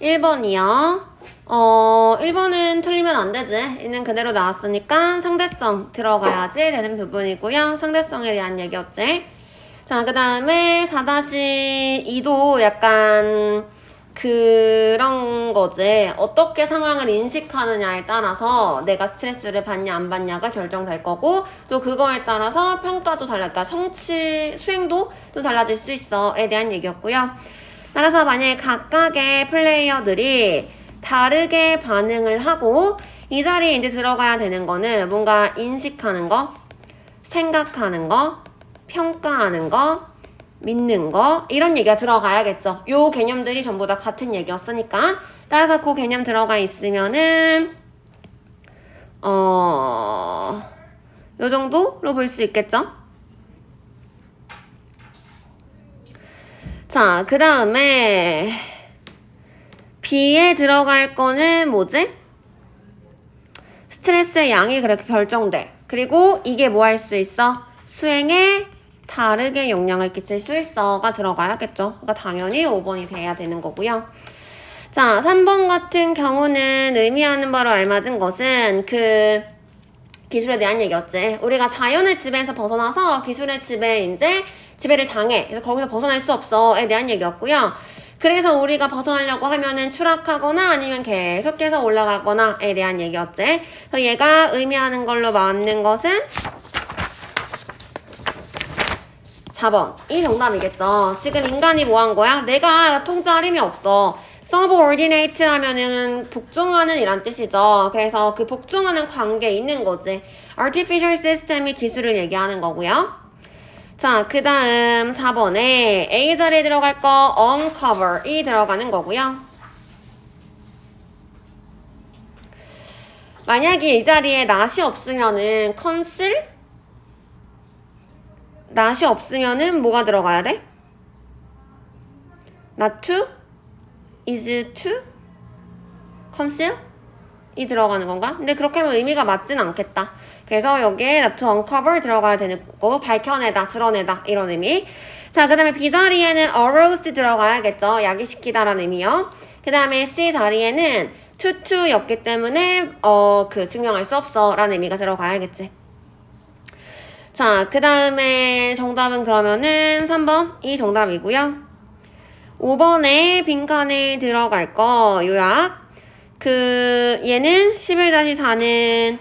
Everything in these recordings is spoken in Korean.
1번이요. 어, 1번은 틀리면 안 되지. 있는 그대로 나왔으니까 상대성 들어가야지 되는 부분이고요. 상대성에 대한 얘기였지. 자, 그 다음에 4-2도 약간 그런 거지. 어떻게 상황을 인식하느냐에 따라서 내가 스트레스를 받냐 안 받냐가 결정될 거고 또 그거에 따라서 평가도 달라. 그러니까 성취 수행도 또 달라질 수 있어에 대한 얘기였고요. 따라서 만약에 각각의 플레이어들이 다르게 반응을 하고 이 자리에 이제 들어가야 되는 거는 뭔가 인식하는 거, 생각하는 거, 평가하는 거, 믿는 거 이런 얘기가 들어가야겠죠. 요 개념들이 전부 다 같은 얘기였으니까 따라서 그 개념 들어가 있으면은 어... 요 정도로 볼 수 있겠죠? 자, 그 다음에 B에 들어갈 거는 뭐지? 스트레스의 양이 그렇게 결정돼. 그리고 이게 뭐 할 수 있어? 수행에 다르게 영향을 끼칠 수 있어가 들어가야겠죠. 그러니까 당연히 5번이 돼야 되는 거고요. 자, 3번 같은 경우는 의미하는 바로 알맞은 것은 그 기술에 대한 얘기였지. 우리가 자연의 지배에서 벗어나서 기술의 지배에 이제 지배를 당해. 그래서 거기서 벗어날 수 없어에 대한 얘기였고요. 그래서 우리가 벗어나려고 하면은 추락하거나 아니면 계속해서 올라가거나에 대한 얘기였지. 그래서 얘가 의미하는 걸로 맞는 것은 4번. 이 정답이겠죠. 지금 인간이 뭐 한 거야? 내가 통제할 힘이 없어. subordinate 하면은 복종하는 이란 뜻이죠. 그래서 그 복종하는 관계에 있는 거지. artificial system이 기술을 얘기하는 거고요. 자, 그 다음 4번에 A 자리에 들어갈 거 uncover이 들어가는 거고요. 만약에 이 자리에 not이 없으면은 conceal? not이 없으면은 뭐가 들어가야 돼? not to? is to? conceal? 이 들어가는 건가? 근데 그렇게 하면 의미가 맞진 않겠다. 그래서 여기에 to uncover 들어가야 되는 거고 밝혀내다, 드러내다 이런 의미. 자, 그 다음에 B 자리에는 arouse 들어가야겠죠. 야기시키다라는 의미요. 그 다음에 C 자리에는 to였기 때문에 어 그 증명할 수 없어라는 의미가 들어가야겠지. 자, 그 다음에 정답은 그러면은 3번 이 정답이고요. 5번에 빈칸에 들어갈 거 요약. 그 얘는 11-4는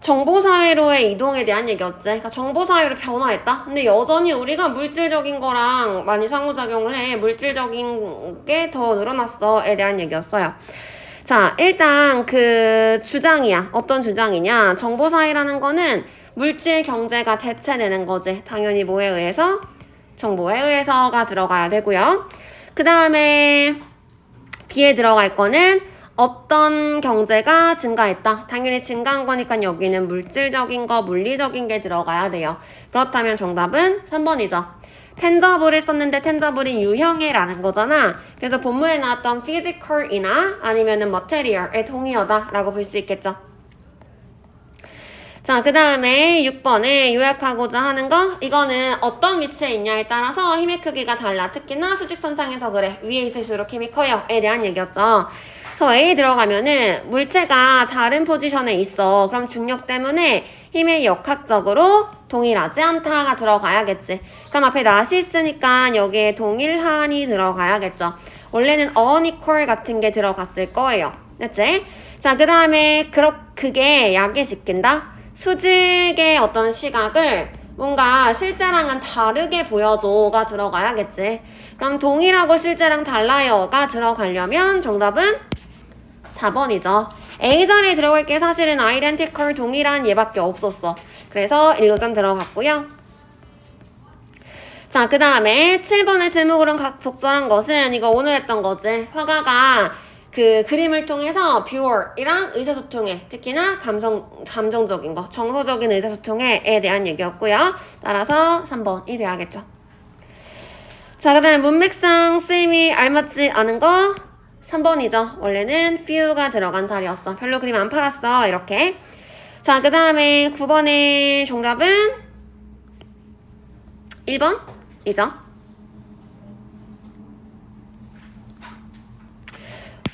정보사회로의 이동에 대한 얘기였지. 그러니까 정보사회로 변화했다. 근데 여전히 우리가 물질적인 거랑 많이 상호작용을 해. 물질적인 게 더 늘어났어에 대한 얘기였어요. 자, 일단 그 주장이야. 어떤 주장이냐. 정보사회라는 거는 물질 경제가 대체되는 거지. 당연히 뭐에 의해서? 정보에 의해서가 들어가야 되고요. 그 다음에 B에 들어갈 거는 어떤 경제가 증가했다. 당연히 증가한 거니까 여기는 물질적인 거, 물리적인 게 들어가야 돼요. 그렇다면 정답은 3번이죠. 텐저블을 썼는데 텐저블이 유형이라는 거잖아. 그래서 본문에 나왔던 physical이나 아니면은 material의 동의어다라고 볼 수 있겠죠. 자, 그 다음에 6번에 요약하고자 하는 거. 이거는 어떤 위치에 있냐에 따라서 힘의 크기가 달라. 특히나 수직선상에서 그래. 위에 있을수록 힘이 커요.에 대한 얘기였죠. 그래서 A에 들어가면은 물체가 다른 포지션에 있어. 그럼 중력 때문에 힘의 역학적으로 동일하지 않다가 들어가야겠지. 그럼 앞에 not이 있으니까 여기에 동일한이 들어가야겠죠. 원래는 unequal 같은 게 들어갔을 거예요. 됐지? 자, 그 다음에 그렇, 그게 야기시킨다? 수직의 어떤 시각을 뭔가 실제랑은 다르게 보여줘가 들어가야겠지. 그럼 동일하고 실제랑 달라요가 들어가려면 정답은 4번이죠. A 자리에 들어갈 게 사실은 identical 동일한 얘밖에 없었어. 그래서 1점 들어갔고요. 자, 그 다음에 7번의 제목으로는 각 적절한 것은 이거 오늘 했던 거지. 화가가 그 그림을 통해서 뷰어이랑 의사소통에 특히나 감성, 감정적인 거, 정서적인 의사소통에에 대한 얘기였고요. 따라서 3번이 돼야겠죠. 자, 그 다음에 문맥상 쓰임이 알맞지 않은 거 3번이죠. 원래는 few가 들어간 자리였어. 별로 그림 안 팔았어. 이렇게. 자, 그 다음에 9번의 정답은 1번이죠.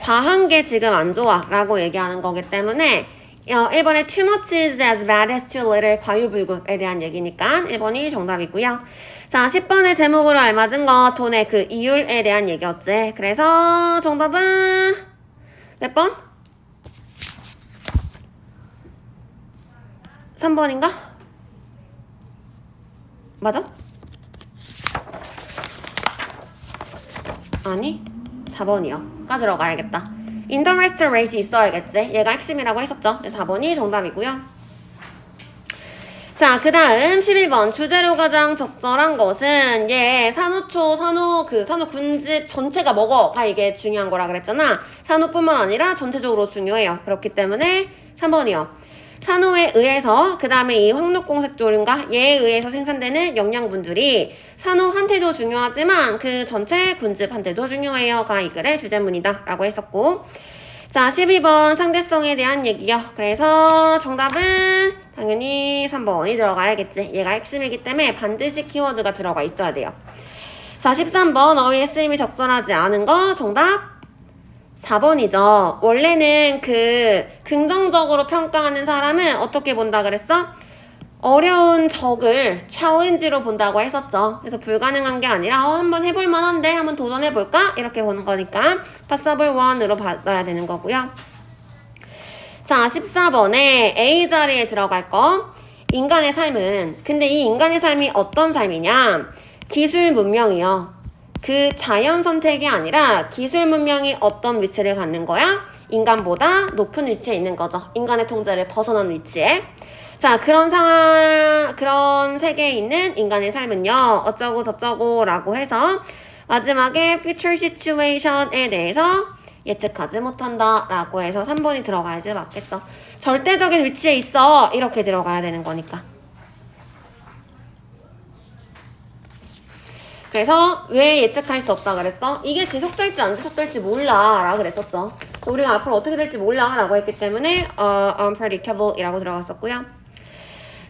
과한 게 지금 안 좋아 라고 얘기하는 거기 때문에 어, 1번에 too much is as bad as too little 과유불급에 대한 얘기니까 1번이 정답이고요. 자, 10번의 제목으로 알맞은 거 돈의 그 이율에 대한 얘기였지. 그래서 정답은 몇 번? 3번인가? 맞아? 아니 4번이요. 가 들어가야겠다. 인터레스트 레이시 있어야겠지. 얘가 핵심이라고 했었죠. 4번이 정답이고요. 자, 그 다음 11번. 주재료 가장 적절한 것은 얘 산호초, 산호 그 산호 군집 전체가 먹어가 이게 중요한 거라 그랬잖아. 산호뿐만 아니라 전체적으로 중요해요. 그렇기 때문에 3번이요. 산호에 의해서 그 다음에 이 황록공색조림과 얘에 의해서 생산되는 영양분들이 산호한테도 중요하지만 그 전체 군집한테도 중요해요가 이 글의 주제문이다 라고 했었고. 자 12번 상대성에 대한 얘기요. 그래서 정답은 당연히 3번이 들어가야겠지. 얘가 핵심이기 때문에 반드시 키워드가 들어가 있어야 돼요. 자 13번 어휘의 쓰임이 적절하지 않은 거 정답 4번이죠. 원래는 그 긍정적으로 평가하는 사람은 어떻게 본다 그랬어? 어려운 적을 챌린지로 본다고 했었죠. 그래서 불가능한 게 아니라 어, 한번 해볼 만한데 한번 도전해 볼까? 이렇게 보는 거니까 possible one으로 받아야 되는 거고요. 자, 14번에 A 자리에 들어갈 거. 인간의 삶은 근데 이 인간의 삶이 어떤 삶이냐? 기술 문명이요. 그 자연 선택이 아니라 기술 문명이 어떤 위치를 갖는 거야? 인간보다 높은 위치에 있는 거죠. 인간의 통제를 벗어난 위치에. 자, 그런 상황, 그런 세계에 있는 인간의 삶은요, 어쩌고 저쩌고 라고 해서 마지막에 future situation에 대해서 예측하지 못한다 라고 해서 3번이 들어가야지 맞겠죠. 절대적인 위치에 있어. 이렇게 들어가야 되는 거니까. 그래서 왜 예측할 수 없다 그랬어? 이게 지속될지 안 지속될지 몰라 라고 그랬었죠. 우리가 앞으로 어떻게 될지 몰라 라고 했기 때문에 어, unpredictable 이라고 들어갔었고요.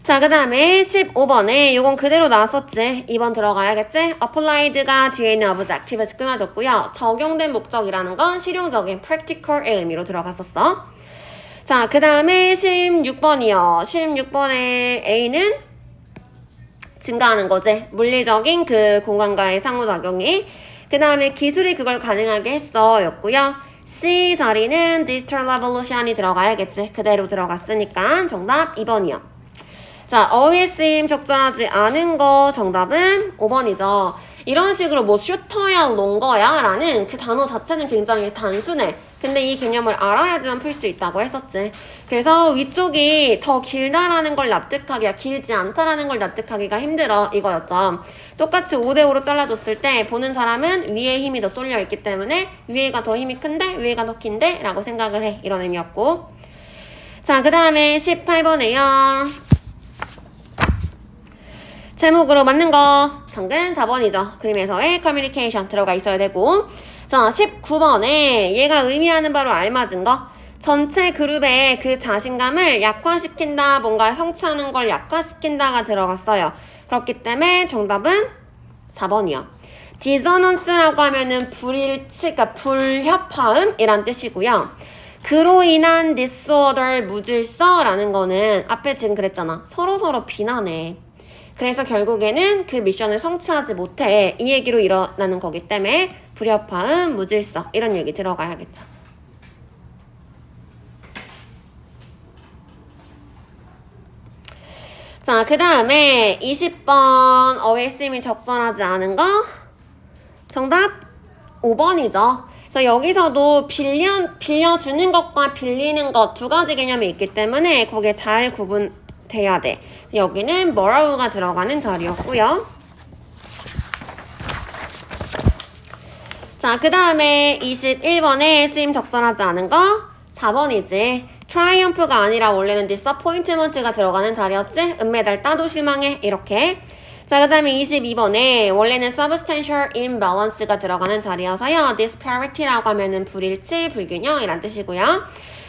자, 그 다음에 15번에 이건 그대로 나왔었지. 2번 들어가야겠지? applied가 뒤에 있는 objective에서 끊어졌고요. 적용된 목적이라는 건 실용적인 practical의 의미로 들어갔었어. 자, 그 다음에 16번이요. 16번의 A는 증가하는 거지. 물리적인 그 공간과의 상호작용이. 그 다음에 기술이 그걸 가능하게 했어. 였고요. C 자리는 digital revolution이 들어가야겠지. 그대로 들어갔으니까 정답 2번이요. 자, 어휘 쓰임 적절하지 않은 거 정답은 5번이죠. 이런 식으로 뭐 슈터야, 롱거야 라는 그 단어 자체는 굉장히 단순해. 근데 이 개념을 알아야지만 풀 수 있다고 했었지. 그래서 위쪽이 더 길다라는 걸 납득하기가 길지 않다라는 걸 납득하기가 힘들어 이거였죠. 똑같이 5대5로 잘라줬을 때 보는 사람은 위에 힘이 더 쏠려 있기 때문에 위에가 더 힘이 큰데 위에가 더 긴데 라고 생각을 해. 이런 의미였고. 자, 그 다음에 18번에요. 제목으로 맞는 거 당근 4번이죠. 그림에서의 커뮤니케이션 들어가 있어야 되고 자 19번에 얘가 의미하는 바로 알맞은 거 전체 그룹의 그 자신감을 약화시킨다 뭔가 성취하는 걸 약화시킨다가 들어갔어요. 그렇기 때문에 정답은 4번이요. 디저넌스라고 하면은 불일치, 그러니까 불협화음이란 뜻이고요. 그로 인한 disorder, 무질서라는 거는 앞에 지금 그랬잖아. 서로서로 비난해. 그래서 결국에는 그 미션을 성취하지 못해. 이 얘기로 일어나는 거기 때문에 불협화음, 무질서 이런 얘기 들어가야겠죠. 자, 그 다음에 20번 어웨이스임이 적절하지 않은 거 정답 5번이죠. 그래서 여기서도 빌려, 빌려주는 것과 빌리는 것 두 가지 개념이 있기 때문에 거기에 잘 구분 돼야 돼. 여기는 borrow가 들어가는 자리였고요. 자, 그 다음에 21번에 쓰임 적절하지 않은 거 4번이지. 트라이엄프가 아니라 원래는 disappointment가 들어가는 자리였지? 은메달 따도 실망해. 이렇게. 자, 그 다음에 22번에 원래는 substantial imbalance가 들어가는 자리여서요. disparity라고 하면은 불일치, 불균형 이란 뜻이고요.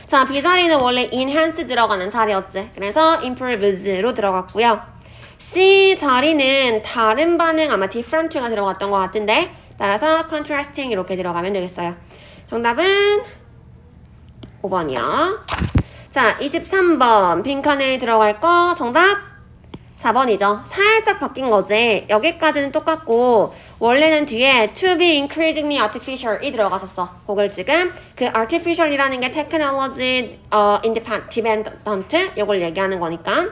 자, B 자리는 원래 enhance 들어가는 자리였지. 그래서 improves로 들어갔고요. C 자리는 다른 반응 아마 different가 들어갔던 것 같은데 따라서 contrasting 이렇게 들어가면 되겠어요. 정답은 5번이요. 자, 23번 빈칸에 들어갈 거 정답 4번이죠. 살짝 바뀐 거지. 여기까지는 똑같고 원래는 뒤에 to be increasingly artificial이 들어갔었어. 그걸 지금 그 artificial이라는 게 technology 어, independent 이걸 얘기하는 거니까.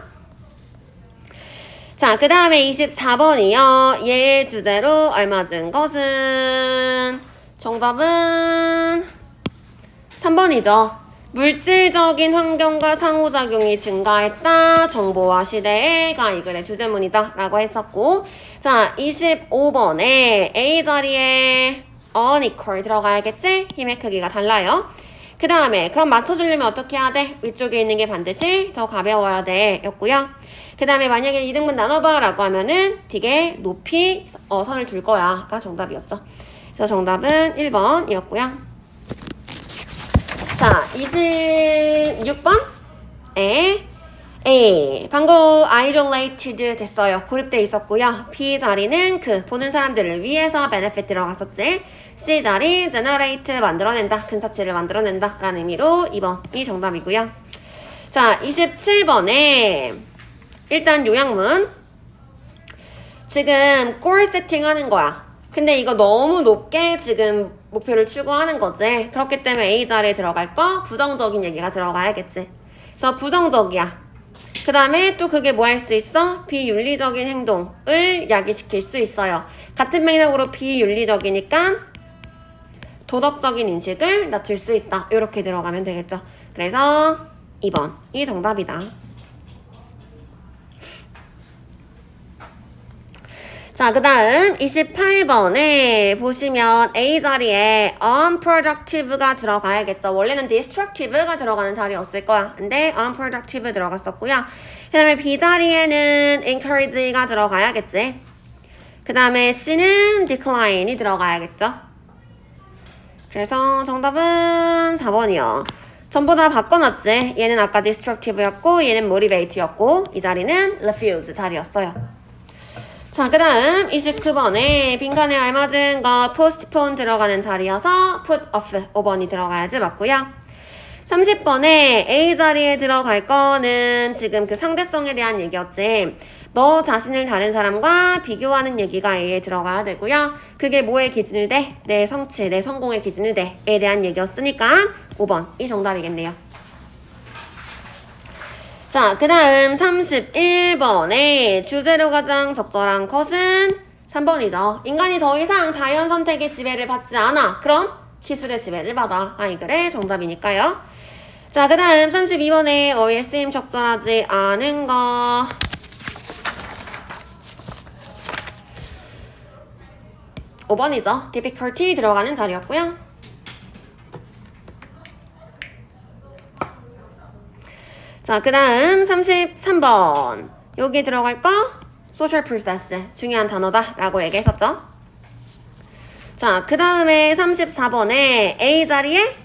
자, 그 다음에 24번이요. 얘 주제로 알맞은 것은 정답은 3번이죠. 물질적인 환경과 상호작용이 증가했다. 정보화 시대에가 이 글의 주제문이다. 라고 했었고. 자, 25번에 A 자리에 unequal 들어가야겠지? 힘의 크기가 달라요. 그 다음에 그럼 맞춰주려면 어떻게 해야 돼? 위쪽에 있는 게 반드시 더 가벼워야 돼. 였고요. 그 다음에 만약에 2등분 나눠봐 라고 하면은 되게 높이 어, 선을 줄 거야. 가 정답이었죠. 그래서 정답은 1번이었고요. 자, 26번. 에. A. 방금 isolated 됐어요. 고립돼 있었고요. B 자리는 그 보는 사람들을 위해서 benefit 들어갔었지. C 자리 generate 만들어낸다. 근사치를 만들어낸다. 라는 의미로 2번이 정답이고요. 자, 27번에 일단 요약문. 지금 골 세팅하는 거야. 근데 이거 너무 높게 지금 목표를 추구하는 거지. 그렇기 때문에 A 자리에 들어갈 거 부정적인 얘기가 들어가야겠지. 그래서 부정적이야. 그 다음에 또 그게 뭐 할 수 있어? 비윤리적인 행동을 야기시킬 수 있어요. 같은 맥락으로 비윤리적이니까 도덕적인 인식을 낮출 수 있다. 이렇게 들어가면 되겠죠. 그래서 2번이 정답이다. 자, 그 다음 28번에 보시면 A 자리에 unproductive가 들어가야겠죠. 원래는 destructive가 들어가는 자리였을 거야. 근데 unproductive 들어갔었고요. 그 다음에 B 자리에는 encourage가 들어가야겠지. 그 다음에 C는 decline이 들어가야겠죠. 그래서 정답은 4번이요. 전부 다 바꿔놨지. 얘는 아까 destructive였고 얘는 motivate였고 이 자리는 refuse 자리였어요. 자, 그 다음 29번에 빈칸에 알맞은 거 postpone 들어가는 자리여서 put off 5번이 들어가야지 맞고요. 30번에 A 자리에 들어갈 거는 지금 그 상대성에 대한 얘기였지. 너 자신을 다른 사람과 비교하는 얘기가 A에 들어가야 되고요. 그게 뭐의 기준이 돼? 내 성취, 내 성공의 기준이 돼. 에 대한 얘기였으니까 5번. 이 정답이겠네요. 자, 그 다음 31번에 주제로 가장 적절한 것은 3번이죠. 인간이 더 이상 자연 선택의 지배를 받지 않아. 그럼 기술의 지배를 받아. 아, 이 글의 정답이니까요. 자, 그 다음 32번에 어휘의 쓰임 적절하지 않은 거. 오번이죠 difficulty 들어가는 자리였고요. 자, 그 다음 33번. 여기 들어갈 거 social process. 중요한 단어다. 라고 얘기했었죠. 자, 그 다음에 34번에 A 자리에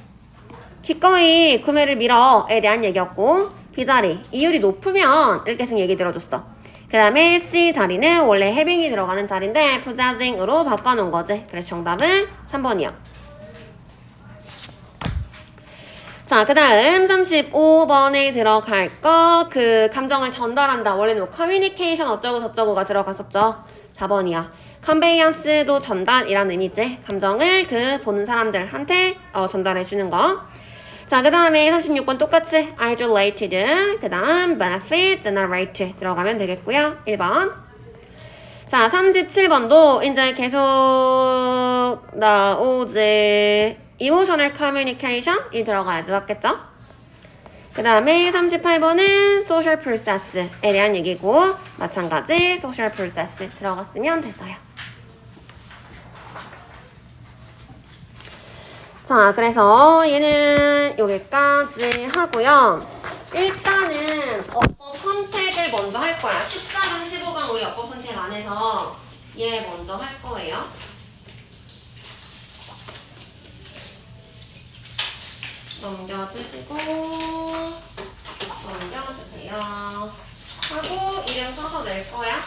기꺼이 구매를 밀어에 대한 얘기였고 B 자리 이율이 높으면 이렇게 생 얘기 들어줬어. 그 다음에 C 자리는 원래 having이 들어가는 자리인데 possessing으로 바꿔놓은 거지. 그래서 정답은 3번이야. 자, 그 다음 35번에 들어갈 거, 그 감정을 전달한다. 원래는 뭐 커뮤니케이션 어쩌고 저쩌고가 들어갔었죠. 4번이야. 컨베이언스도 전달이라는 의미지. 감정을 그 보는 사람들한테 어, 전달해 주는 거. 자, 그 다음에 36번 똑같이 isolated, 그 다음 benefit, generate 들어가면 되겠고요. 1번. 자, 37번도 이제 계속 나오지. Emotional communication이 들어가야지 맞겠죠? 그 다음에 38번은 social process에 대한 얘기고 마찬가지 social process 들어갔으면 됐어요. 자, 그래서 얘는 여기까지 하고요. 일단은 어법 선택을 먼저 할 거야. 14강, 15강 우리 어법 선택 안에서 얘 먼저 할 거예요. 넘겨주시고 넘겨주세요. 하고 이름 써서 낼 거야.